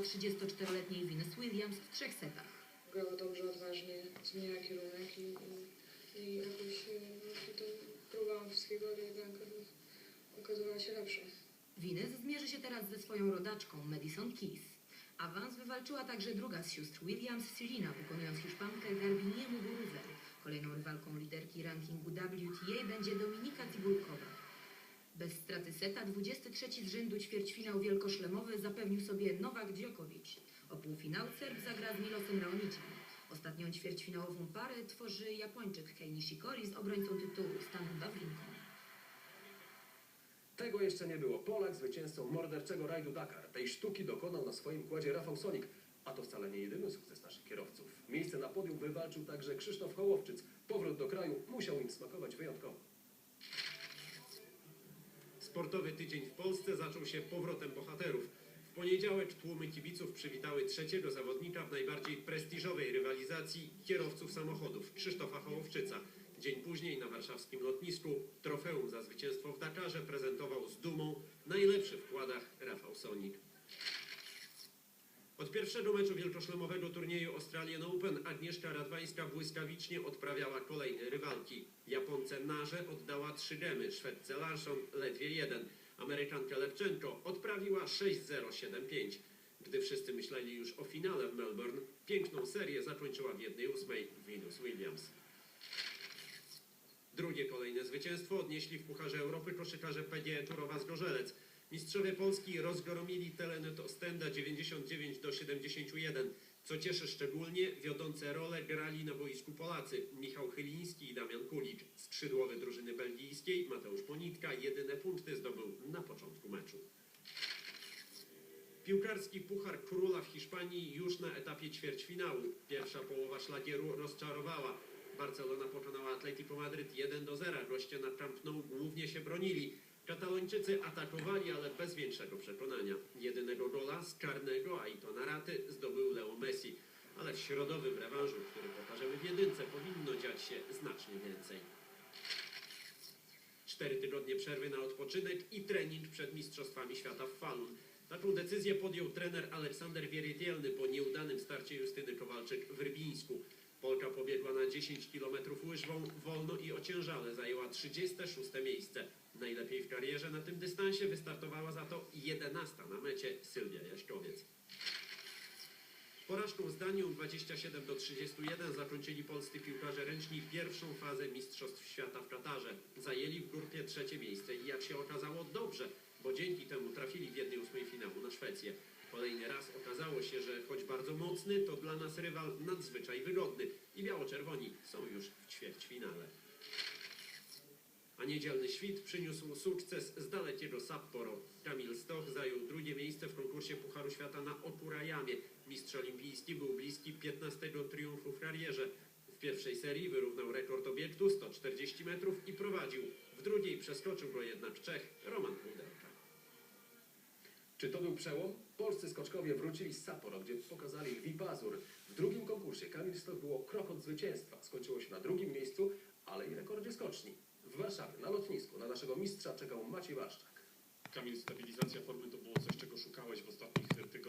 34-letniej Venus Williams w trzech setach. grała dobrze, odważnie, zmieniała kierunek i, i, i jakoś e, to próbowałam wszystkiego, ale jednak okazywała się lepsza. Venus zmierzy się teraz ze swoją rodaczką Madison Keys. Awans wywalczyła także druga z sióstr Williams, Serena, pokonując Hiszpankę Garbinię Muguruzę. Kolejną rywalką liderki rankingu WTA będzie Dominika Cibulkowa. Bez straty seta 23 z rzędu ćwierćfinał wielkoszlemowy zapewnił sobie Nowak Djokovic. O półfinał Serb zagra z Milosem Raonicem. Ostatnią ćwierćfinałową parę tworzy Japończyk Kei Nishikori z obrońcą tytułu Stanem Wawrinką. Tego jeszcze nie było. Polak zwycięzcą morderczego rajdu Dakar. Tej sztuki dokonał na swoim kładzie Rafał Sonik. A to wcale nie jedyny sukces naszych kierowców. Miejsce na podium wywalczył także Krzysztof Hołowczyc. Powrót do kraju musiał im smakować wyjątkowo. Sportowy tydzień w Polsce zaczął się powrotem bohaterów. W poniedziałek tłumy kibiców przywitały trzeciego zawodnika w najbardziej prestiżowej rywalizacji kierowców samochodów, Krzysztofa Hołowczyca. Dzień później na warszawskim lotnisku trofeum za zwycięstwo w Dakarze prezentował z dumą najlepszy w kładach Rafał Sonik. Od pierwszego meczu wielkoszlemowego turnieju Australian Open Agnieszka Radwańska błyskawicznie odprawiała kolejne rywalki. Japonce Narze oddała 3 gemy, Szwedce Larsson ledwie jeden. Amerykanka Lewczenko odprawiła 6-0-7-5. Gdy wszyscy myśleli już o finale w Melbourne, piękną serię zakończyła w jednej ósmej Venus Williams. Drugie kolejne zwycięstwo odnieśli w Pucharze Europy koszykarze PGE Turowa Zgorzelec. Mistrzowie Polski rozgromili Telenet Ostenda 99 do 71. Co cieszy szczególnie, wiodące role grali na boisku Polacy Michał Chyliński i Damian Kulicz. Skrzydłowy drużyny belgijskiej Mateusz Ponitka jedyne punkty zdobył na początku meczu. Piłkarski Puchar Króla w Hiszpanii już na etapie ćwierćfinału. Pierwsza połowa szlagieru rozczarowała. Barcelona pokonała Atletico Madryt 1 do 0. Goście na Camp Nou głównie się bronili. Katalończycy atakowali, ale bez większego przekonania. Jedynego gola z karnego, a i to na raty, zdobył Leo Messi. Ale w środowym rewanżu, który pokażemy w jedynce, powinno dziać się znacznie więcej. Cztery tygodnie przerwy na odpoczynek i trening przed Mistrzostwami Świata w Falun. Taką decyzję podjął trener Aleksander Wieritielny po nieudanym starcie Justyny Kowalczyk w Rybińsku. Polka pobiegła na 10 km łyżwą, wolno i ociężale zajęła 36 miejsce. Najlepiej w karierze na tym dystansie wystartowała za to 11 na mecie Sylwia Jaśkowiec. Porażką z Danią 27 do 31 zakończyli polscy piłkarze ręczni pierwszą fazę Mistrzostw Świata w Katarze. Zajęli w grupie trzecie miejsce i jak się okazało dobrze, bo dzięki temu trafili w jednej ósmej finału na Szwecję. Kolejny raz okazało się, że choć bardzo mocny, to dla nas rywal nadzwyczaj wygodny i biało-czerwoni są już w ćwierćfinale. A niedzielny świt przyniósł sukces z dalekiego Sapporo. Kamil Stoch zajął drugie miejsce w konkursie Pucharu Świata na Okurajamie. Mistrz olimpijski był bliski 15 triumfu w karierze. W pierwszej serii wyrównał rekord obiektu 140 metrów i prowadził. W drugiej przeskoczył go jednak Czech Roman Pudelka. Czy to był przełom? Polscy skoczkowie wrócili z Sapporo, gdzie pokazali lwi pazur. W drugim konkursie Kamil Stok było krok od zwycięstwa. Skończyło się na drugim miejscu, ale i rekordzie skoczni. W Warszawie, na lotnisku, na naszego mistrza czekał Maciej Waszczak. Kamil, stabilizacja formy to było coś, czego szukałeś w ostatnich tygodniach.